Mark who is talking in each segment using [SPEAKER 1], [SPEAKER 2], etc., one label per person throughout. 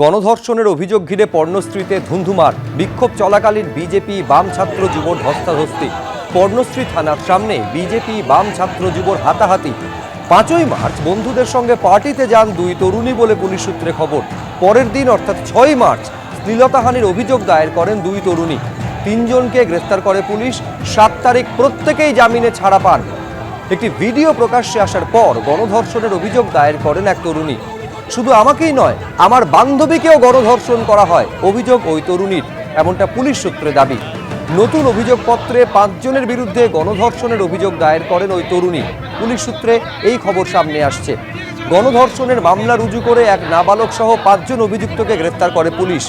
[SPEAKER 1] গণধর্ষণের অভিযোগ ঘিরে পর্ণশ্রীতে ধুন্ধুমার। বিক্ষোভ চলাকালীন বিজেপি বাম ছাত্র যুবর ধস্তাধস্তি। পর্ণশ্রী থানার সামনে বিজেপি বাম ছাত্র যুবর হাতাহাতি। পাঁচই মার্চ বন্ধুদের সঙ্গে পার্টিতে যান দুই তরুণী বলে পুলিশ সূত্রে খবর। পরের দিন অর্থাৎ ছয় মার্চ শ্লীলতাহানির অভিযোগ দায়ের করেন দুই তরুণী। তিনজনকে গ্রেফতার করে পুলিশ। সাত তারিখ প্রত্যেকেই জামিনে ছাড়া পান। একটি ভিডিও প্রকাশ্যে আসার পর গণধর্ষণের অভিযোগ দায়ের করেন এক তরুণী। শুধু আমাকেই নয়, আমার বান্ধবীকেও গণধর্ষণ করা হয়, অভিযোগ ওই তরুণীর, এমনটা পুলিশ সূত্রে দাবি। নতুন অভিযোগপত্রে পাঁচজনের বিরুদ্ধে গণধর্ষণের অভিযোগ দায়ের করেন ওই তরুণী। পুলিশ সূত্রে এই খবর সামনে আসছে। গণধর্ষণের মামলা রুজু করে এক নাবালক সহ পাঁচজন অভিযুক্তকে গ্রেফতার করে পুলিশ।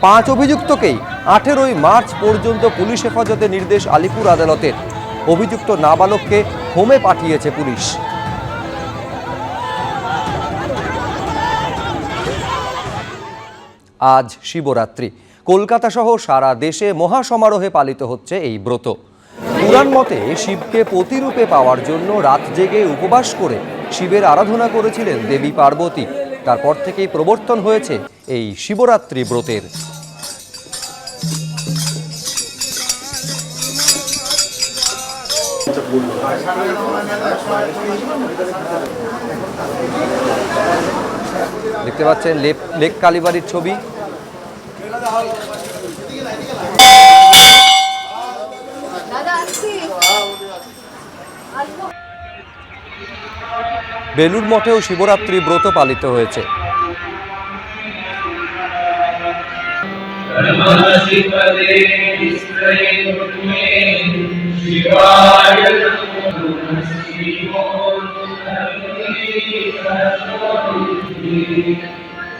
[SPEAKER 1] পাঁচ অভিযুক্তকেই আঠেরোই মার্চ পর্যন্ত পুলিশ হেফাজতে নির্দেশ আলিপুর আদালতের। অভিযুক্ত নাবালককে হোমে পাঠিয়েছে পুলিশ। আজ শিবরাত্রি। কলকাতা সহ সারা দেশে মহাসমারোহে পালিত হচ্ছে এই ব্রত। পুরাণ মতে শিবকে প্রতিরূপে পাওয়ার জন্য রাত জেগে উপবাস করে শিবের আরাধনা করেছিলেন দেবী পার্বতী। তারপর থেকেই প্রবর্তন হয়েছে এই শিবরাত্রি ব্রতের। দেখতে পাচ্ছেন লেক কালীবাড়ির ছবি। বেলুর মঠেও শিবরাত্রি ব্রত পালিত হয়েছে
[SPEAKER 2] Thank you.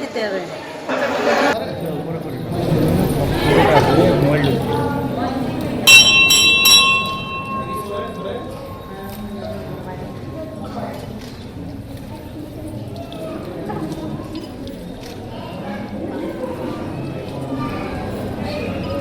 [SPEAKER 2] দিতে হবে।